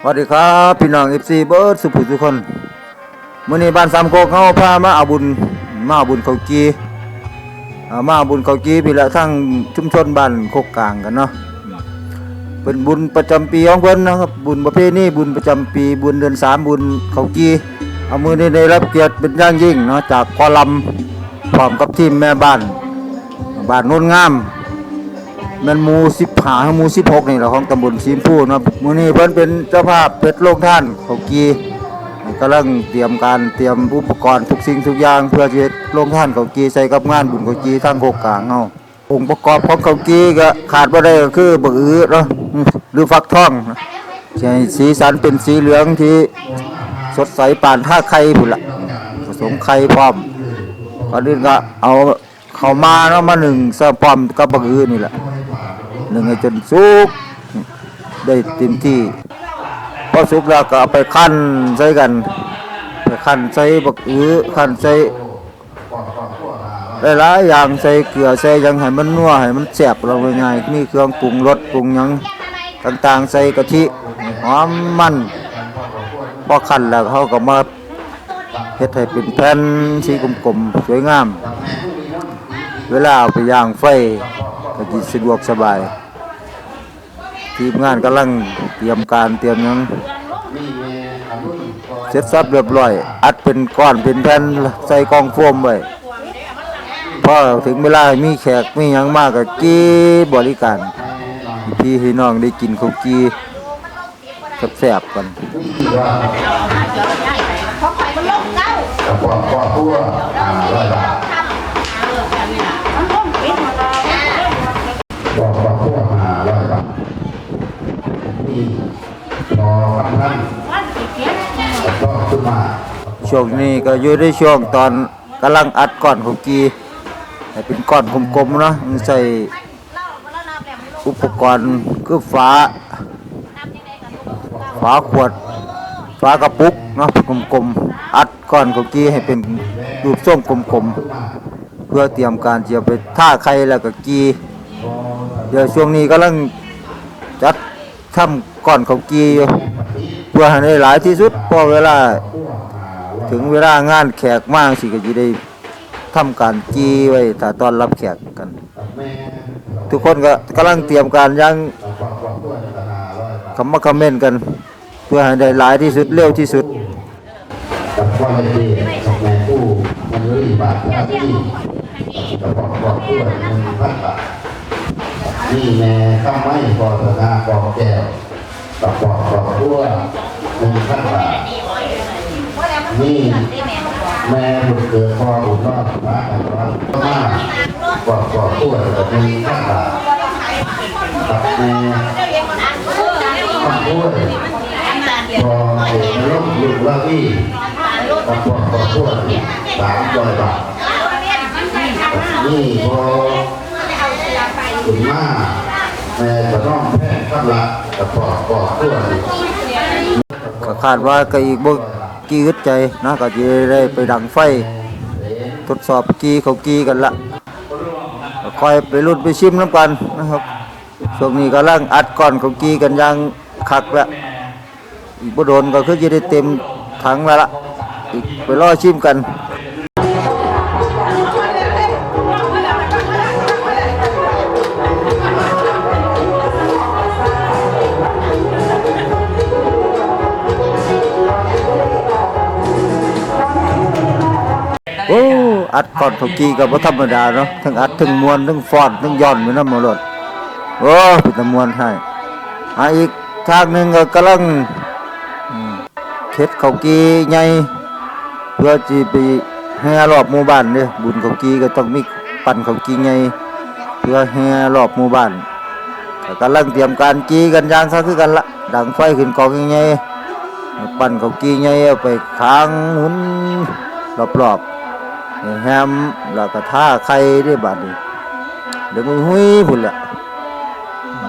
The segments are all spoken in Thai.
สวัสดีครับพี่น้อง FC เบิร์ดสุภูทุกคนมื้อนี้บ้านสามโคกเขาพามาอาบุญมาอาบุญเขากีเอมาอาบุญเขากีพี่ละทั้งชุมชนบ้านโคกกลางกันเนาะเป็นบุญประจำปีของเพิ่นนะครับบุญประเพณีบุญประจำปีบุญเดือนสามบุญเขากีเอามือนี้ได้รับเกียรติเป็นย่างยิ่งเนาะจากกอลำพร้อมกับทีมแม่บ้านบ้านโน้นงาม มันมูสิบหาหมูสิบหกนี่แหละของตำบลซีมพูนะมือนี้เพิ่นเป็นเจ้าภาพเพชรโลงท่านเขากีกำลังเตรียมการเตรียมอุปกรณ์ทุกสิ่งทุกอย่างเพื่อจะเฮ็ดโรงท่านเขากีใส่กับงานบุญเขากีทางโคกกลางเฮาองค์ประกอบของเขากีก็ขาดบ่ได้ก็คือบือเนาะอืมหรือฟักทองใช่สีสันเป็นสีเหลืองที่สดใสปานท่าไข่พุ่นละผสมไข่พร้อมก่อนอื่ก็เอาเข้ามาเนาะมาหนึ่งซะพร้อมกับบือนี่แหละ หนึ่งให้จนสุกได้เต็มที่พอสุกแล้วก็เอาไปคั่นใส่กันไปคั่นใส่บักอื้อคั่นใส่หลายๆอย่างใส่เกลือใส่ยังให้มันนัวให้มันแซ่บเราง่ายๆมีเครื่องปรุงรสปรุงยังต่างๆใส่กะทิหอมมันพอคั่นแล้วเขาก็มาเฮ็ดให้เป็นแผ่นสีกลมๆสวยงาม เวลาเอาไปย่างไฟก็จิสะดวกสบาย ทีมงานกำลังเตรียมการเตรียมหยังเสร็จสับเรียบร้อย อัดเป็นก้อนเป็นแผ่นใส่กล่องโฟมไว้พอถึงเวลามีแขกมีหยังมากก็กีบริการพี่พี่น้องได้กินข้าวกี้แซ่บๆกันของไข่มันลงเก้ากับพ่อพ่อตัวอ่าร้อยบ กำนันวันกับพ่อขึ้นมาช่วงนี้ก็อยู่ในช่วงตอนกำลังอัดก้อนข้าวกี้ให้เป็นก้อนกลมๆเนาะมันใส่อุปกรณ์คือฝาฝาขวดฝากระปุกเนาะกลมๆอัดก้อนข้าวกี้ให้เป็นรูปทรงกลมๆเพื่อเตรียมการจะไปท่าไข่แล้วก็กีเดี๋ยวช่วงนี้กำลังจัดทำก้อนข้าวกี้อยู่ พื่อให้ได้หลายที่สุดพอเวลา ถึงเวลางานแขกมากสิก็จะได้ทำการจีไว้ถ้าตอนรับแขกกัน ทุกคนก็กำลังเตรียมการยังคำมาคอมเมนต์กัน เพื่อให้ได้หลายที่สุดเร็วที่สุดกับพ่อเลยดีกับแม่ผู้มันร้อยบาทแล้วที่กับพ่อพ่อตัวนึ่งพันบานี่แม่ข้าไม้พอธนาพอแก้วกับพ่อพ่อตัว หนึ่งพันบาทนี่แม่บุญเกิดพ่อบุญรอดพระอันรัตมากกว่ากว่าตัวแต่เป็นข้าบาทกับแม่ข้าพูดพอเอกลบลุงละวี่กับพ่อพ่อพูดสามร้อยบาทนี่พอถึงมาแม่จะต้องแพทย์ข้าละกับพ่อพ่อพูด ก็คาดว่าก็อีกบ่กี่อึดใจนะก็จะได้ไปดังไฟ ทดสอบกีเขากีกันละคอยไปรุ่นไปชิมน้ำกันนะครับช่วงนี้กำลังอัดก่อนเขากีกันยังคักละอีกบ่โดนก็คือจะได้เต็มถังละละอีกไปรอชิมกัน อัดก่อนเขากีกับบ่ธรรมดาเนาะทั้งอัดทั้งมวนทั้งฟอนทั้งย้อนอยู่นำหมดโอ้เป็นตะมวนให้อ่าอีกทางหนึงก็กำลังเฮ็ดเขากีใหญ่เพื่อสิไปแห่รอบหมู่บ้านเด้บุญเขากีก็ต้องมีปั่นเขากีใหญ่เพื่อแห่รอบหมู่บ้านก็กำลังเตรียมการกีกันอย่างซะคือกันละดังไฟขึ้นกองใหญ่ปั่นเขากีใหญ่เอาไปค้างหมุนรอบๆ แฮมแล้วก็ท่าไข่ด้บัดนี้เดี๋ยวมึงหุยพุ่นละ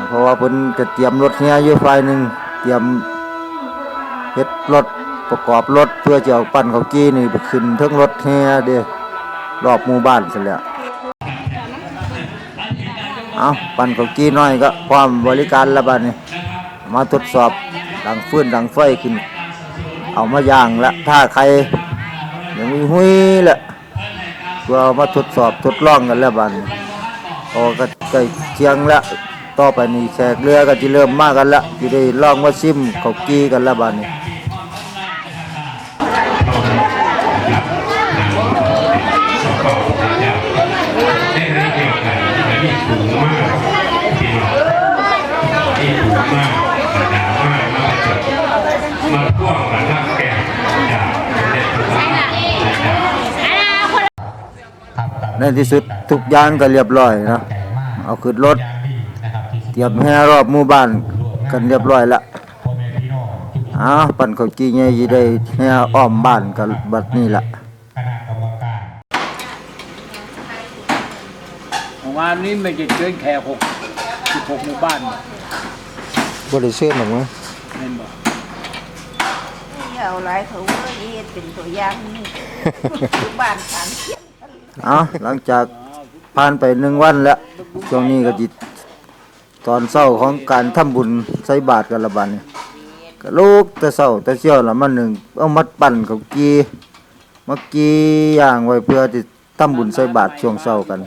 เพราะว่าเพิ่นจะเตรียมรถเฮียอยู่ฝ่ายหนึ่งเตรียมเฮ็ดรถประกอบรถเพื่อจะเอาปั้นเขากี้นี่ไปขึ้นเทิงรถเฮียเด้รอบหมู่บ้านซะแล้วเอาปั้นเขากี้น้อยก็พร้อมบริการแล้วบัดนี้ มาทดสอบดังฟื้นดังไฟขึ้น เอามาย่างละถ้าใครยังมีหุยละ เพื่อเอามาทดสอบทดลองกันแล้วบันพอก็ใกล้เชียงและต่อไปนี่แขกเรือก็จะเริ่มมากกันละจะได้ลองมาซิมเขาวกีกันแล้วบัดนี้ได้เดียวกันแต่นี่สูงมากที่นี่สูงมากแต่ดามากมากจดมาพ่วงกับร่างแก่ดาเด็ดสุดท้าย ในที่สุดทุกอย่างก็เรียบร้อยนะเอาขึ้นรถเตรียมแห่รอบหมู่บ้านกันเรียบร้อยละอ้าวปั่นเขาวจีใหญ่สิได้แห่อ้อมบ้านกันบัดนี้ละเมื่อวานนี้ไม่จะเชิญแขกหกสิบหกหมู่บ้านบ่ได้เชื่อหรอกมั้งเห็นบอกเอาหลายเขาว่าเฮ็ดเป็นตัวอย่างนี่ทุกบ้านสามเที่ยง เอาหลังจากผ่านไปหนึ่งวันแล้วช่วงนี้ก็จิตตอนเศร้าของการทำบุญใส่บาตรกันละบัดนี้ก็ลูกแต่เศร้าแต่เชี่ยวละมันหนึ่งเอามัดปั่นเขากีมากีอย่างไว้เพื่อที่ทำบุญใส่บาตรช่วงเศร้ากัน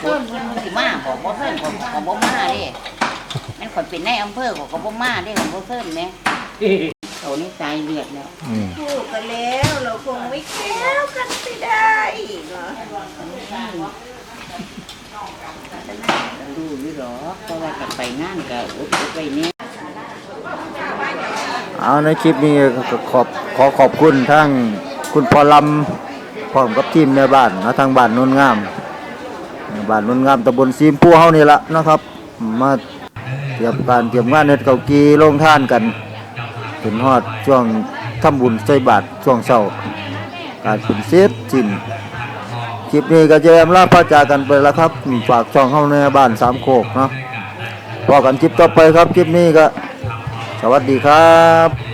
เพิ่มเงินมันสิมาบอกบ่เพิ่มของของบ่มาด้แม่นขอยเป็นในอำเภอของก็บ่มาเด้ของบ่เพิ่มแหน่ เขานี่ตายเลือดแล้วอืมพูดกันแล้วเราคงไม่แก้วกันไม่ได้เนาะดูอยู่หรอเพราะว่ากับไปงานกับอุดอุดไปเนี่ย เอาในคลิปนี้ก็ขอบขอขอบคุณทั้งคุณพอลำพร้อมกับทีมในบ้านนะทางบ้านโนนงามบ้านโนนงามตำบลซีมปูเฮานี่ละนะครับ มาเตรียมการเตรียมงานเน็ดเกากีลงท่านกัน ถึงฮอดช่วงทำบุญใส่บาตรช่วงเช้าการเป็นเสร็จสิ้นคลิปนี้ก็จะแอมลาพระจากันไปแล้วครับ ฝากช่องเข้าในบ้านสามโคกเนาะพอกันคลิปต่อไปครับคลิปนี้ก็ สวัสดีครับ